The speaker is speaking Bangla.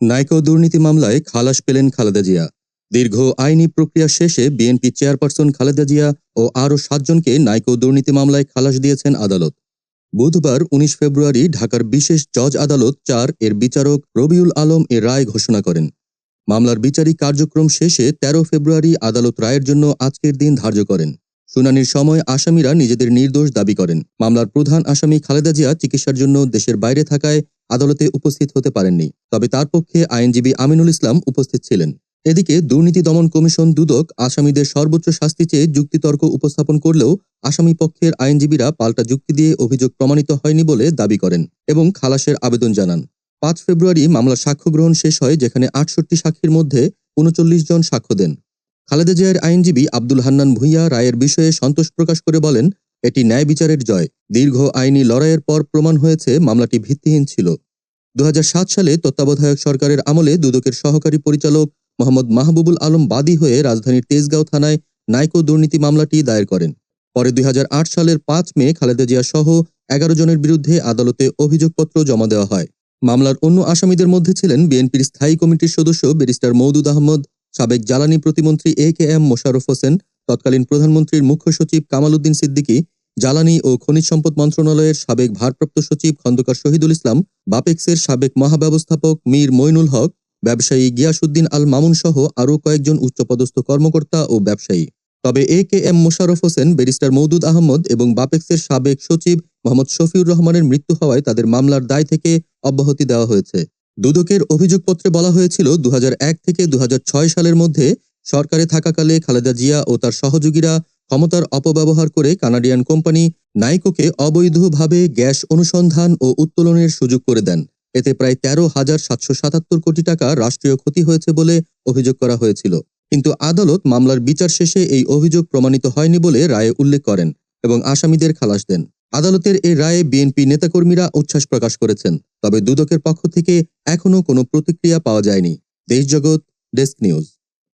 নাইকো দুর্নীতি মামলায় খালাস পেলেন খালেদা জিয়া। দীর্ঘ আইনি প্রক্রিয়া শেষে বিএনপি চেয়ারপারসন খালেদা জিয়া ও আরও সাতজনকে নাইকো দুর্নীতি মামলায় খালাস দিয়েছেন আদালত। বুধবার উনিশ ফেব্রুয়ারি ঢাকার বিশেষ জজ আদালত চার এর বিচারক রবিউল আলম এ রায় ঘোষণা করেন। মামলার বিচারিক কার্যক্রম শেষে ১৩ ফেব্রুয়ারি আদালত রায়ের জন্য আজকের দিন ধার্য করেন। শুনানির সময় আসামিরা নিজেদের নির্দোষ দাবি করেন। মামলার প্রধান আসামি খালেদা জিয়া চিকিৎসার জন্য দেশের বাইরে থাকায় আদালতে উপস্থিত হতে পারেননি। তবে তার পক্ষে আইনজীবী আমিনুল ইসলাম উপস্থিত ছিলেন। এদিকে দুর্নীতি দমন কমিশন দুদক আসামিদের সর্বোচ্চ শাস্তি চেয়ে যুক্তিতর্ক উপস্থাপন করলেও আসামি পক্ষের আইনজীবীরা পাল্টা যুক্তি দিয়ে অভিযোগ প্রমাণিত হয়নি বলে দাবি করেন এবং খালাসের আবেদন জানান। পাঁচ ফেব্রুয়ারি মামলার সাক্ষ্য গ্রহণ শেষ হয় যেখানে আটষট্টি সাক্ষীর মধ্যে উনচল্লিশ জন সাক্ষ্য দেন। খালেদা জিয়ার আইনজীবী আব্দুল হান্নান ভূঁইয়া রায়ের বিষয়ে সন্তোষ প্রকাশ করে বলেন এটি ন্যায় বিচারের জয়। দীর্ঘ আইনি লড়াইয়ের পর প্রমাণ হয়েছে মামলাটি ভিত্তিহীন ছিল। দু হাজার সাত সালে তত্ত্বাবধায়ক সরকারের আমলে দুদকের সহকারী পরিচালক মোহাম্মদ মাহবুবুল আলম বাদী হয়ে রাজধানীর তেজগাঁও থানায় নাইকো দুর্নীতি মামলাটি দায়ের করেন। পরে দুই হাজার আট সালের পাঁচ মে খালেদা জিয়া সহ এগারো জনের বিরুদ্ধে আদালতে অভিযোগপত্র জমা দেওয়া হয়। মামলার অন্য আসামিদের মধ্যে ছিলেন বিএনপির স্থায়ী কমিটির সদস্য ব্যারিস্টার মৌদুদ আহমদ, সাবেক জ্বালানি প্রতিমন্ত্রী A K M Mosharraf Hossain তৎকালীন প্রধানমন্ত্রীর মুখ্য সচিব কামাল উদ্দিন সিদ্দিকী, জ্বালানি ও খনিজ সম্পদ মন্ত্রণালয়ের সাবেক ভারপ্রাপ্ত সচিব খন্দকার শহীদুল ইসলাম, বাপেক্সের সাবেক মহাব্যবস্থাপক মীর মইনুল হক, ব্যবসায়ী গিয়াসুদ্দিন আল মামুন সহ আরও কয়েকজন উচ্চপদস্থ কর্মকর্তা ও ব্যবসায়ী। তবে A K M Mosharraf Hossain, barrister Moudud Ahmed এবং বাপেক্সের সাবেক সচিব মোহাম্মদ শফিউর রহমানের মৃত্যু হওয়ায় তাদের মামলার দায় থেকে অব্যাহতি দেওয়া হয়েছে। দুদকের অভিযোগপত্রে বলা হয়েছিল দু হাজার এক থেকে দু হাজার ছয় সালের মধ্যে সরকারে থাকাকালে খালেদা জিয়া ও তার সহযোগীরা ক্ষমতার অপব্যবহার করে কানাডিয়ান কোম্পানি নাইকোকে অবৈধভাবে গ্যাস অনুসন্ধান ও উত্তোলনের সুযোগ করে দেন। এতে প্রায় তেরো হাজার সাতশো সাতাত্তর কোটি টাকা রাষ্ট্রীয় ক্ষতি হয়েছে বলে অভিযোগ করা হয়েছিল। কিন্তু আদালত মামলার বিচার শেষে এই অভিযোগ প্রমাণিত হয়নি বলে রায়ে উল্লেখ করেন এবং আসামিদের খালাস দেন। আদালতের এই রায়ে বিএনপি নেতাকর্মীরা উচ্ছ্বাস প্রকাশ করেছেন, তবে দুদকের পক্ষ থেকে এখনও কোনো প্রতিক্রিয়া পাওয়া যায়নি। Deshjagat desk news.